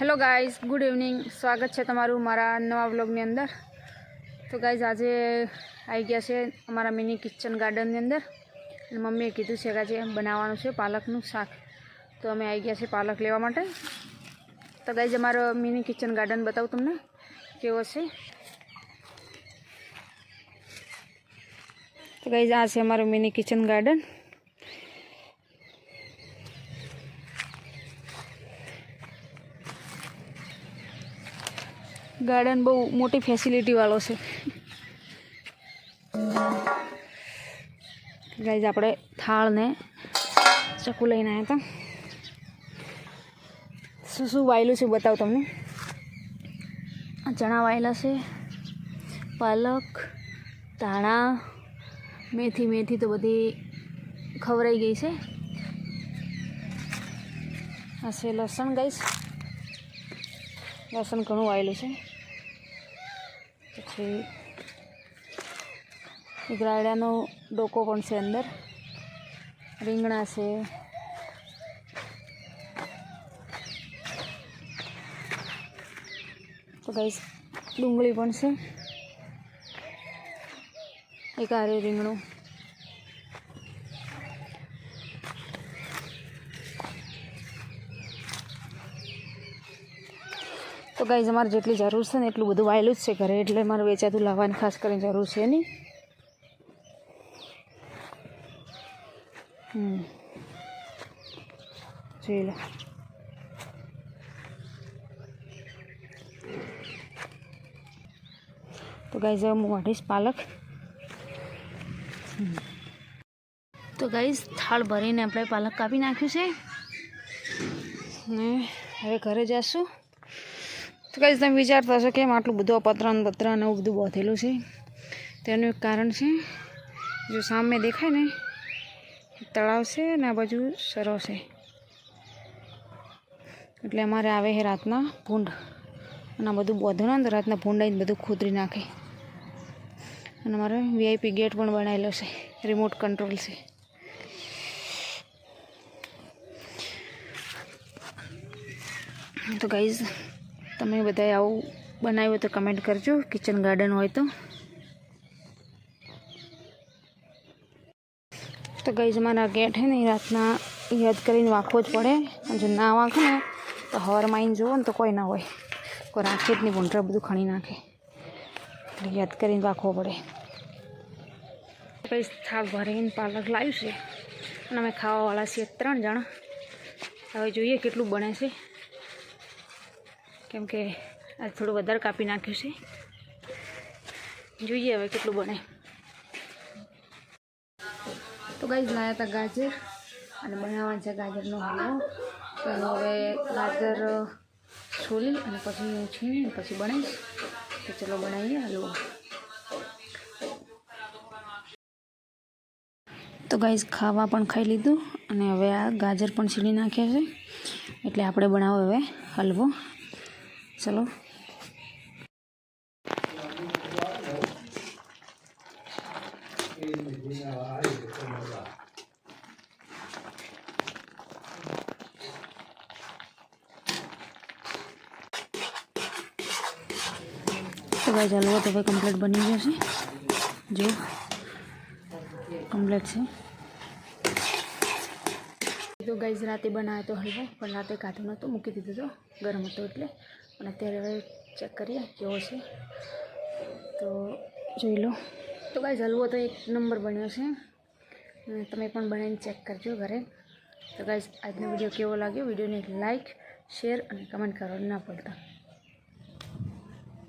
Hello guys good evening સ્વાગત છે તમારું મારા નવા વ્લોગની અંદર. તો ગાઈઝ આજે આવી ગયા છે અમારા મિની કિચન ગાર્ડનની અંદર. અને મમ્મીએ કીધું છે કે આજે બનાવવાનું છે પાલકનું શાક. તો અમે આવી ગયા છે પાલક લેવા માટે. તો ગાઈઝ અમારો મિની કિચન ગાર્ડન બતાવું તમને કેવો છે. તો ગાઈઝ આ છે અમારું મિની કિચન ગાર્ડન ગાર્ડન બહુ મોટી ફેસિલિટીવાળો છે. ગાઈઝ આપણે થાળને ચકુ લઈને આવ્યા હતા. શું શું વાયેલું છે બતાવું તમને? ચણા વાયેલા છે, પાલક, ધાણા, મેથી મેથી તો બધી ખવરાઈ ગઈ છે. આ છે લસણ ગાઈશ લસણ ઘણું વાયેલું છે. પછી ગ્રાયડાનો ડોકો પણ છે અંદર. રીંગણા છે. તો ગાઈસ ડુંગળી પણ છે. એક આરે રીંગણું. તો ગાઈઝ અમારે જેટલી જરૂર છે ને એટલું બધું વાયેલું જ છે ઘરે, એટલે મારે વેચાતું લાવવાની ખાસ કરીને જરૂર છે નહીં. હમ. જોઈ લે. તો ગાઈઝ હવે હું વાઢીશ પાલક. તો ગાઈઝ થાળ ભરીને આપણે પાલક કાપી નાખ્યું છે. ને હવે ઘરે જઈશું તો કઈ તમે વિચારતા હશો કેમ આટલું બધું પતરા ને પતરા એવું બધું બાંધેલું છે? તેનું એક કારણ છે, જો સામે દેખાય ને, તળાવ છે ને આ બાજુ સરો છે. એટલે અમારે આવે છે રાતના ભૂંડ. અને આ બધું બોધો ને રાતના ભૂંડ આવીને બધું ખોદરી નાખે. અને અમારે વીઆઈપી ગેટ પણ બનાવેલો છે રિમોટ કંટ્રોલ છે. તો ગાઈઝ તમે બધાએ આવું બનાવ્યું તો કમેન્ટ કરજો. કિચન ગાર્ડન હોય તો. તો ગઈ મારા ગેટ છે ને રાતના યાદ કરીને વાંખવો જ પડે. જો ના વાંખે ને, તો હવારમાં આવીને જુઓ ને તો કોઈ ના હોય. કોઈ રાખે જ બધું ખણી નાખે. એટલે યાદ કરીને વાંખવો પડે. કઈ થાળ ભરીને પાલક લાવ્યું છે. અને અમે ખાવાવાળા છીએ ત્રણ જણા. હવે જોઈએ કેટલું બને છે. કેમ કે આજ થોડું વધારે કાપી નાખ્યું છે. જોઈએ હવે કેટલું બને. તો ગાઈઝ લાવ્યા હતા ગાજર અને બનાવવાનું છે ગાજરનો હલવો. તો હવે ગાજર છોલી અને પછી છીણી પછી બનાવીશ. તો ચલો બનાવીએ હલવો. તો ગાઈઝ ખાવા પણ ખાઈ લીધું અને હવે આ ગાજર પણ છીણી નાખ્યા છે. એટલે આપણે બનાવો હવે હલવો. ચલો. તો ભાઈ હલવો તો ભાઈ કમ્પ્લીટ બની ગયો છે. જો. કમ્પ્લીટ છે. તો ગાઈઝ રાતે બનાવ્યો તો હલવો, પણ રાતે કાઢો નહોતો, મૂકી દીધો તો ગરમ હતો એટલે. અને અત્યારે હવે ચેક કરીએ કેવો છે. તો જોઈ લો. તો ગાઈઝ હલવો તો એક નંબર બન્યો છે. તમે પણ બનાવીને ચેક કરજો ઘરે. તો ગાઈઝ આજનો વીડિયો કેવો લાગ્યો? વિડીયોને લાઇક શેર અને કમેન્ટ કરવાનું ના ભૂલતા.